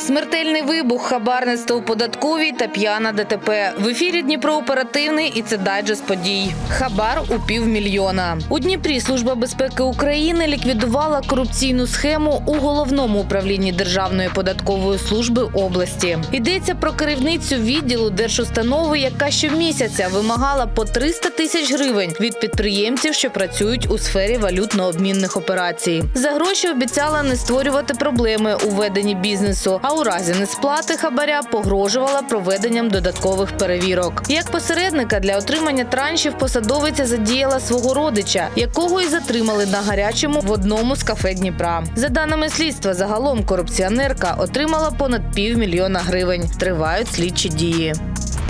Смертельний вибух, хабарництво у податковій та п'яна ДТП. В ефірі Дніпро оперативний і це дайджест подій. Хабар у півмільйона. У Дніпрі Служба безпеки України ліквідувала корупційну схему у головному управлінні Державної податкової служби області. Йдеться про керівницю відділу держустанови, яка щомісяця вимагала по 300 тисяч гривень від підприємців, що працюють у сфері валютно-обмінних операцій. За гроші обіцяла не створювати проблеми у веденні бізнесу, а у разі несплати хабаря погрожувала проведенням додаткових перевірок. Як посередника для отримання траншів посадовиця задіяла свого родича, якого і затримали на гарячому в одному з кафе Дніпра. За даними слідства, загалом корупціонерка отримала понад півмільйона гривень. Тривають слідчі дії.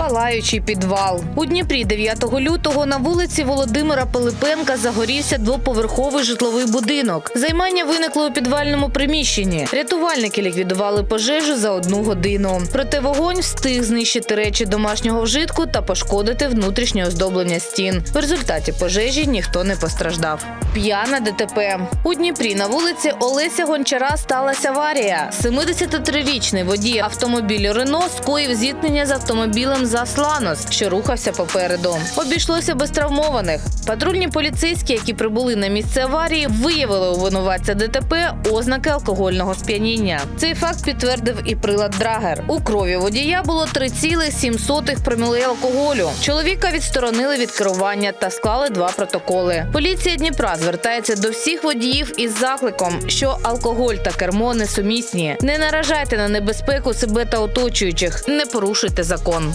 Палаючий підвал у Дніпрі 9 лютого на вулиці Володимира Пилипенка загорівся двоповерховий житловий будинок. Займання виникло у підвальному приміщенні. Рятувальники ліквідували пожежу за одну годину. Проте вогонь встиг знищити речі домашнього вжитку та пошкодити внутрішнє оздоблення стін. В результаті пожежі ніхто не постраждав. П'яна ДТП у Дніпрі на вулиці Олеся Гончара сталася аварія. 73-річний водій автомобілю Рено скоїв зіткнення з автомобілем Засланос, що рухався попереду. Обійшлося без травмованих. Патрульні поліцейські, які прибули на місце аварії, виявили у винуватця ДТП ознаки алкогольного сп'яніння. Цей факт підтвердив і прилад Драгер. У крові водія було 3,7 промілей алкоголю. Чоловіка відсторонили від керування та склали два протоколи. Поліція Дніпра звертається до всіх водіїв із закликом, що алкоголь та кермо несумісні. Не наражайте на небезпеку себе та оточуючих, не порушуйте закон.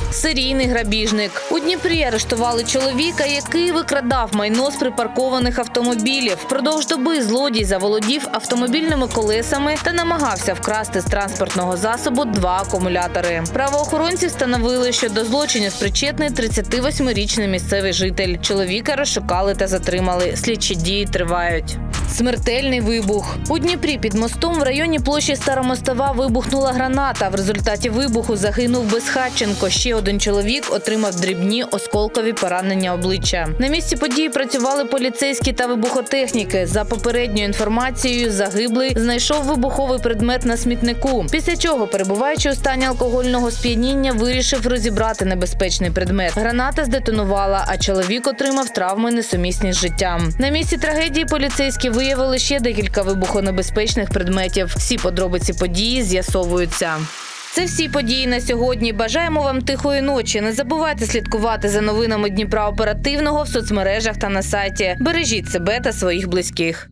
Серійний грабіжник у Дніпрі арештували чоловіка, який викрадав майно з припаркованих автомобілів. Впродовж доби злодій заволодів автомобільними колесами та намагався вкрасти з транспортного засобу два акумулятори. Правоохоронці встановили, що до злочинів причетний 38-річний місцевий житель. Чоловіка розшукали та затримали. Слідчі дії тривають. Смертельний вибух у Дніпрі під мостом в районі площі Старомостова вибухнула граната. В результаті вибуху загинув Безхатченко. Ще один чоловік отримав дрібні осколкові поранення обличчя. На місці події працювали поліцейські та вибухотехніки. За попередньою інформацією, загиблий знайшов вибуховий предмет на смітнику. Після чого, перебуваючи у стані алкогольного сп'яніння, вирішив розібрати небезпечний предмет. Граната здетонувала, а чоловік отримав травми несумісні з життям. На місці трагедії поліцейські виявили ще декілька вибухонебезпечних предметів. Всі подробиці події з'ясовуються. Це всі події на сьогодні. Бажаємо вам тихої ночі. Не забувайте слідкувати за новинами Дніпра оперативного в соцмережах та на сайті. Бережіть себе та своїх близьких.